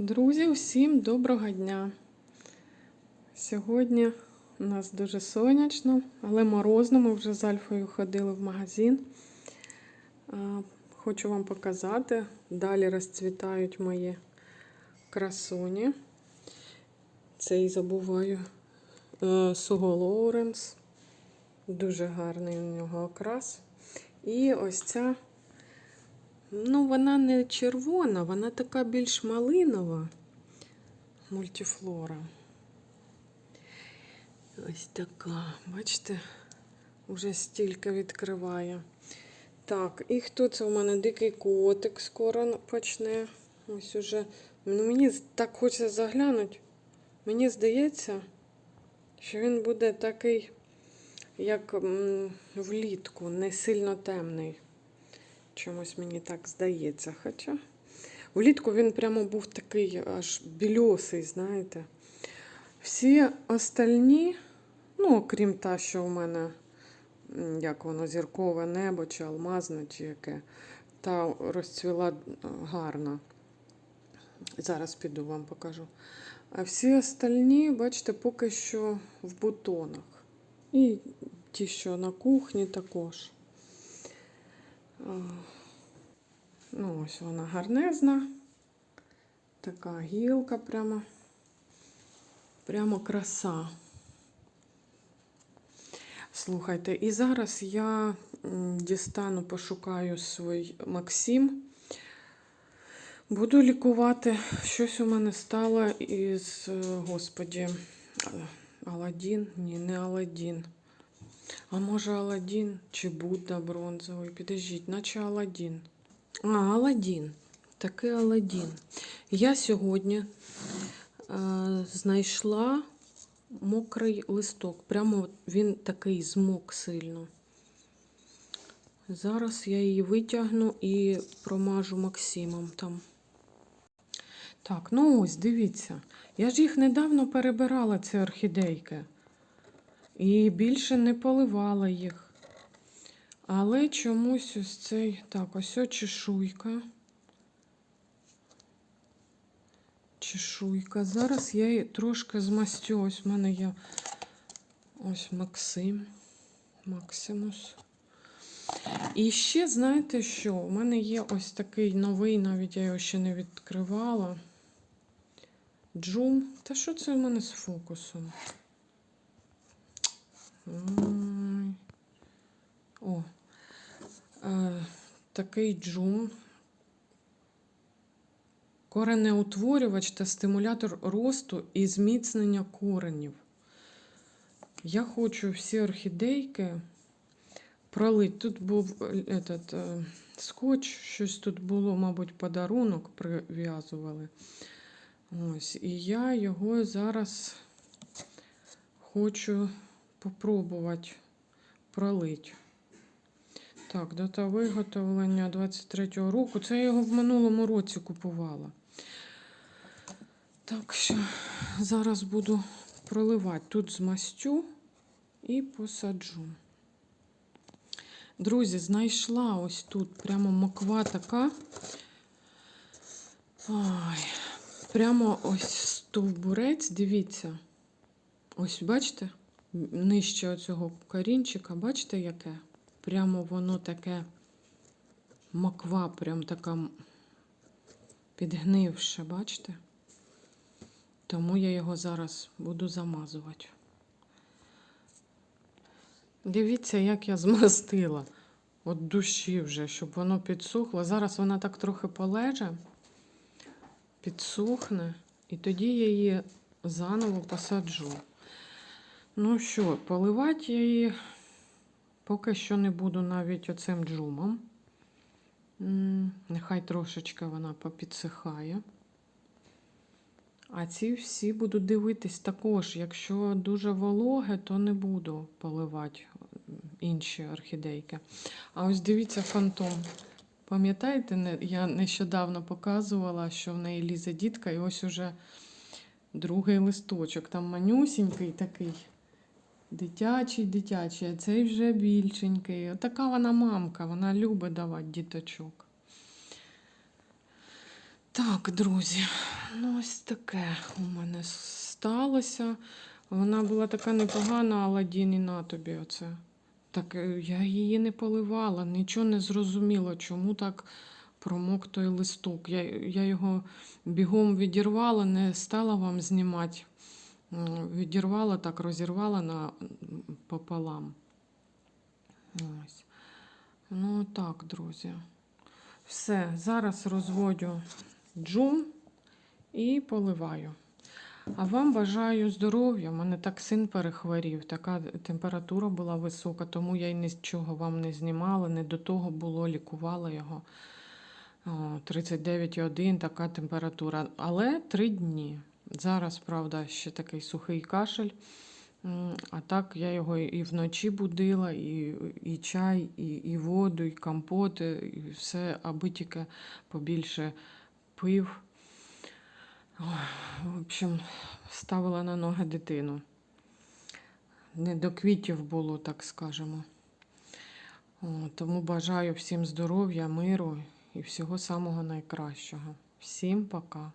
Друзі, усім доброго дня! Сьогодні у нас дуже сонячно, але морозно. Ми вже з Альфою ходили в магазин. Хочу вам показати. Далі розцвітають мої красуні. Цей забуваю Суго Лоуренс. Дуже гарний у нього окрас. І ось ця. Ну, вона не червона, вона така більш малинова мультифлора. Ось така, бачите, вже стільки відкриває. Так, і хто це у мене дикий котик скоро почне. Ось уже. Ну, мені так хочеться заглянути. Мені здається, що він буде такий, як влітку, не сильно темний. Чомусь мені так здається. Хоча влітку він прямо був такий аж більосий, знаєте. Всі остальні, ну, окрім та, що у мене, як воно, зіркове небо, чи алмазне, чи яке, та розцвіла гарно. Зараз піду вам покажу. А всі остальні, бачите, поки що в бутонах. І ті, що на кухні також. Ну, ось вона гарнезна. Така гілка прямо. Прямо краса. Слухайте, і зараз я дістану, пошукаю свій Максим. Буду лікувати. Щось у мене стало із, господі, Аладдін? Ні, не Аладдін. А може Аладдін чи Будда бронзовий? Підождіть, наче Аладдін. А, Аладдін. Такий Аладдін. Я сьогодні е, знайшла мокрий листок. Прямо він такий змок сильно. Зараз я її витягну і промажу Максимом там. Так, ну ось, дивіться. Я ж їх недавно перебирала, ці орхідейки. І більше не поливала їх. Але чомусь ось цей. Так, ось о чешуйка. Чешуйка. Зараз я її трошки змастю. Ось в мене є ось Максим. Максимус. І ще, знаєте що? У мене є ось такий новий, навіть я його ще не відкривала. Джум. Та що це в мене з фокусом? О, е, такий джум. Коренеутворювач та стимулятор росту і зміцнення коренів. Я хочу всі орхідейки пролити. Тут був этот, е, скотч, щось тут було, мабуть, подарунок прив'язували. Ось, І я його зараз хочу попробувати пролити. Так, дата виготовлення 23-го року. Це я його в минулому році купувала. Так що зараз буду проливати. Тут змастю і посаджу. Друзі, знайшла ось тут прямо моква така. Ой, прямо ось стовбурець, дивіться. Ось, бачите? Нижче оцього корінчика, бачите, яке? Прямо воно таке моква, прям така підгнивша, бачите? Тому я його зараз буду замазувати. Дивіться, як я змастила от душі вже, щоб воно підсохло. Зараз вона так трохи полеже, підсохне, і тоді я її заново посаджу. Ну що, поливати я її поки що не буду навіть оцим джумом. Нехай трошечки вона попідсихає. А ці всі буду дивитись також. Якщо дуже вологе, то не буду поливати інші орхідейки. А ось дивіться фантом. Пам'ятаєте, я нещодавно показувала, що в неї лізе дітка, і ось уже другий листочок. Там манюсінький такий. Дитячий, дитячий, а цей вже більшенький. Отака вона мамка, вона любить давати діточок. Так, друзі, Ну, ось таке у мене сталося. Вона була така непогана, Аладдін, і на тобі оце. Так е, я її не поливала, нічого не зрозуміло, чому так промок той листок. Я, я його бігом відірвала, не стала вам знімати. Відірвала так, розірвала на пополам. Ось. Ну так, друзі. Все, зараз розводю джум і поливаю. А вам бажаю здоров'я. У мене так син перехворів, така температура була висока, тому я й нічого вам не знімала, не до того було, лікувала його. 39,1 така температура. Але три дні. Зараз, правда, ще такий сухий кашель. А так я його і вночі будила, і, і чай, і, і воду, і компоти, і все, аби тільки побільше пив. В общем, ставила на ноги дитину. Не до квітів було, так скажемо. Тому бажаю всім здоров'я, миру і всього самого найкращого. Всім пока.